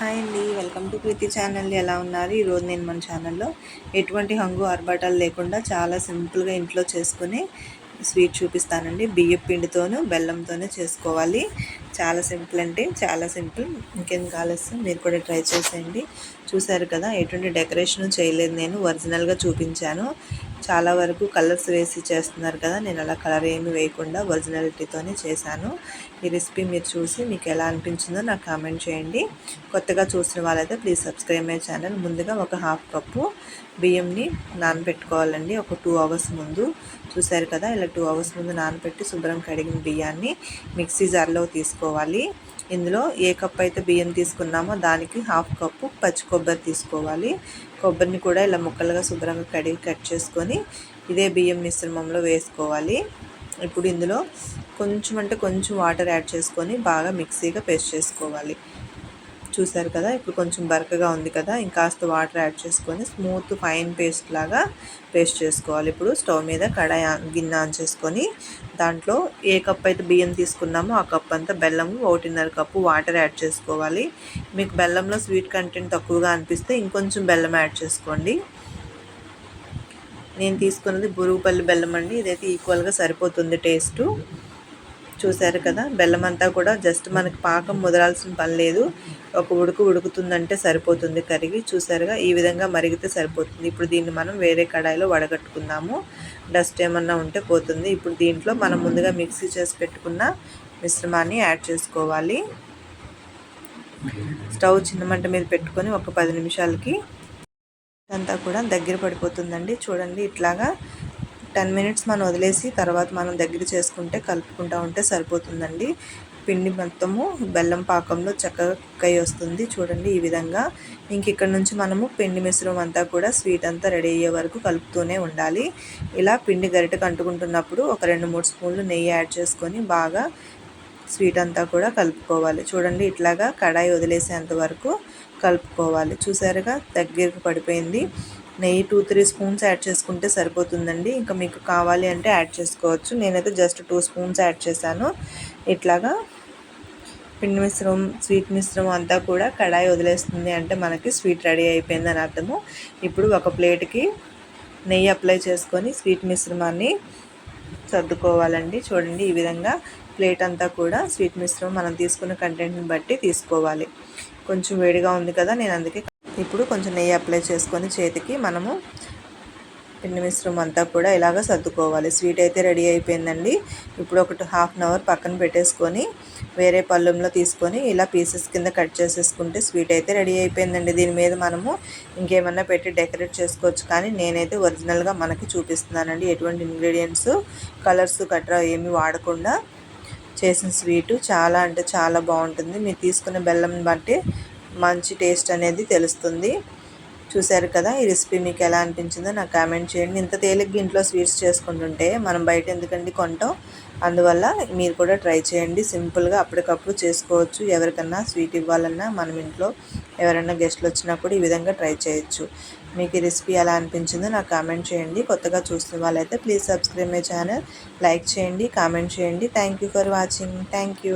Hi అండి welcome to Preethi channel. ఎలా ఉన్నారు? ఈరోజు నేను మన ఛానల్లో ఎటువంటి హంగు ఆర్భాటాలు లేకుండా చాలా సింపుల్గా ఇంట్లో చేసుకుని స్వీట్ చూపిస్తానండి. బియ్యం పిండితోనూ బెల్లంతోనే చేసుకోవాలి. చాలా సింపుల్ అంటే చాలా సింపుల్. ఇంకేం కావాల్సి మీరు కూడా ట్రై చేసేయండి. చూసారు కదా ఎటువంటి డెకరేషన్ చేయలేదు నేను. ఒరిజినల్గా చూపించాను. చాలా వరకు కలర్స్ వేసి చేస్తున్నారు కదా నేను అలా కలర్ ఏమి వేయకుండా ఒరిజినాలిటీతోనే చేశాను. ఈ రెసిపీ మీరు చూసి మీకు ఎలా అనిపించిందో నాకు కామెంట్ చేయండి. కొత్తగా చూసిన వాళ్ళైతే ప్లీజ్ సబ్స్క్రైబ్ మై ఛానల్. ముందుగా ఒక హాఫ్ కప్పు బియ్యంని నానబెట్టుకోవాలండి. ఒక టూ అవర్స్ ముందు. చూసారు కదా ఇలా టూ అవర్స్ ముందు నానబెట్టి శుభ్రం కడిగిన బియ్యాన్ని మిక్సీ జార్లో తీసుకోవాలి. ఇందులో ఏ కప్ అయితే బియ్యం తీసుకున్నామో దానికి హాఫ్ కప్పు పచ్చి కొబ్బరి తీసుకోవాలి. కొబ్బరిని కూడా ఇలా ముక్కలుగా శుభ్రంగా కడిగి కట్ చేసుకొని ఇదే బియ్యం మిశ్రమంలో వేసుకోవాలి. ఇప్పుడు ఇందులో కొంచెం అంటే కొంచెం వాటర్ యాడ్ చేసుకొని బాగా మిక్సీగా పేస్ట్ చేసుకోవాలి. చూసారు కదా ఇప్పుడు కొంచెం బరకగా ఉంది కదా ఇంకాస్త వాటర్ యాడ్ చేసుకొని స్మూత్ ఫైన్ పేస్ట్ లాగా పేస్ట్ చేసుకోవాలి. ఇప్పుడు స్టవ్ మీద కడాయి గిన్నె ఆన్ చేసుకొని దాంట్లో ఏ కప్ అయితే బియ్యం తీసుకున్నామో ఆ కప్ అంతా బెల్లం ఒకటిన్నర కప్పు వాటర్ యాడ్ చేసుకోవాలి. మీకు బెల్లంలో స్వీట్ కంటెంట్ తక్కువగా అనిపిస్తే ఇంకొంచెం బెల్లం యాడ్ చేసుకోండి. నేను తీసుకున్నది బురుగుపల్లి బెల్లం అండి. ఇదైతే ఈక్వల్గా సరిపోతుంది టేస్టు. చూసారు కదా బెల్లం అంతా కూడా జస్ట్ మనకి పాకం ముదరాల్సిన పని లేదు. ఒక ఉడుకు ఉడుకుతుందంటే సరిపోతుంది కరిగి. చూసారుగా ఈ విధంగా మరిగితే సరిపోతుంది. ఇప్పుడు దీన్ని మనం వేరే కడాయిలో వడగట్టుకుందాము. డస్ట్ ఏమన్నా ఉంటే పోతుంది. ఇప్పుడు దీంట్లో మనం ముందుగా మిక్సీ చేసి పెట్టుకున్న మిశ్రమాన్ని యాడ్ చేసుకోవాలి. స్టవ్ చిన్న మంట మీద పెట్టుకొని ఒక పది నిమిషాలకి అంతా కూడా దగ్గర పడిపోతుందండి. చూడండి ఇట్లాగా టెన్ మినిట్స్ మనం వదిలేసి తర్వాత మనం దగ్గర చేసుకుంటే కలుపుకుంటూ ఉంటే సరిపోతుందండి. పిండి మొత్తము బెల్లం పాకంలో చక్కగా వస్తుంది. చూడండి ఈ విధంగా. ఇంక ఇక్కడ నుంచి మనము పిండి మిశ్రమం అంతా కూడా స్వీట్ అంతా రెడీ అయ్యే వరకు కలుపుతూనే ఉండాలి. ఇలా పిండి గరిటకు అంటుకుంటున్నప్పుడు ఒక రెండు మూడు స్పూన్లు నెయ్యి యాడ్ చేసుకొని బాగా స్వీట్ అంతా కూడా కలుపుకోవాలి. చూడండి ఇట్లాగా కడాయి వదిలేసేంత వరకు కలుపుకోవాలి. చూసారుగా దగ్గరకు పడిపోయింది. నెయ్యి టూ త్రీ స్పూన్స్ యాడ్ చేసుకుంటే సరిపోతుందండి. ఇంకా మీకు కావాలి అంటే యాడ్ చేసుకోవచ్చు. నేనైతే జస్ట్ టూ స్పూన్స్ యాడ్ చేశాను. ఇట్లాగా పిండి మిశ్రమం స్వీట్ మిశ్రమం అంతా కూడా కడాయి వదిలేస్తుంది అంటే మనకి స్వీట్ రెడీ అయిపోయింది అని అర్థము. ఇప్పుడు ఒక ప్లేట్కి నెయ్యి అప్లై చేసుకొని స్వీట్ మిశ్రమాన్ని సర్దుకోవాలండి. చూడండి ఈ విధంగా ప్లేట్ అంతా కూడా స్వీట్ మిశ్రమం మనం తీసుకున్న కంటెంట్ని బట్టి తీసుకోవాలి. కొంచెం వేడిగా ఉంది కదా నేను అందుకే ఇప్పుడు కొంచెం నెయ్యి అప్లై చేసుకొని చేతికి మనము పిండి మిశ్రమం అంతా కూడా ఇలాగ సర్దుకోవాలి. స్వీట్ అయితే రెడీ అయిపోయిందండి. ఇప్పుడు ఒకటి హాఫ్ అన్ అవర్ పక్కన పెట్టేసుకొని వేరే పళ్ళెంలో తీసుకొని ఇలా పీసెస్ కింద కట్ చేసేసుకుంటే స్వీట్ అయితే రెడీ అయిపోయిందండి. దీని మీద మనము ఇంకేమన్నా పెట్టి డెకరేట్ చేసుకోవచ్చు. కానీ నేనైతే ఒరిజినల్గా మనకి చూపిస్తున్నానండి ఎటువంటి ఇంగ్రీడియంట్స్ కలర్స్ కట్రా ఏమి వాడకుండా చేసిన స్వీటు చాలా అంటే చాలా బాగుంటుంది. మీరు తీసుకున్న బెల్లం బట్టి మంచి టేస్ట్ అనేది తెలుస్తుంది. చూశారు కదా ఈ రెసిపీ మీకు ఎలా అనిపించిందో నాకు కామెంట్ చేయండి. ఇంత తేలిగ్గా ఇంట్లో స్వీట్స్ చేసుకుంటుంటే మనం బయట ఎందుకండి కొంటాం? అందువల్ల మీరు కూడా ట్రై చేయండి. సింపుల్గా అప్పటికప్పుడు చేసుకోవచ్చు. ఎవరికన్నా స్వీట్ ఇవ్వాలన్నా మనం ఇంట్లో ఎవరైనా గెస్ట్లు వచ్చినప్పుడు ఈ విధంగా ట్రై చేయొచ్చు. మీకు ఈ రెసిపీ ఎలా అనిపించిందో నాకు కామెంట్ చేయండి. కొత్తగా చూస్తున్న వాళ్ళైతే please subscribe my channel. Like చేయండి కామెంట్ చేయండి. Thank for watching. థ్యాంక్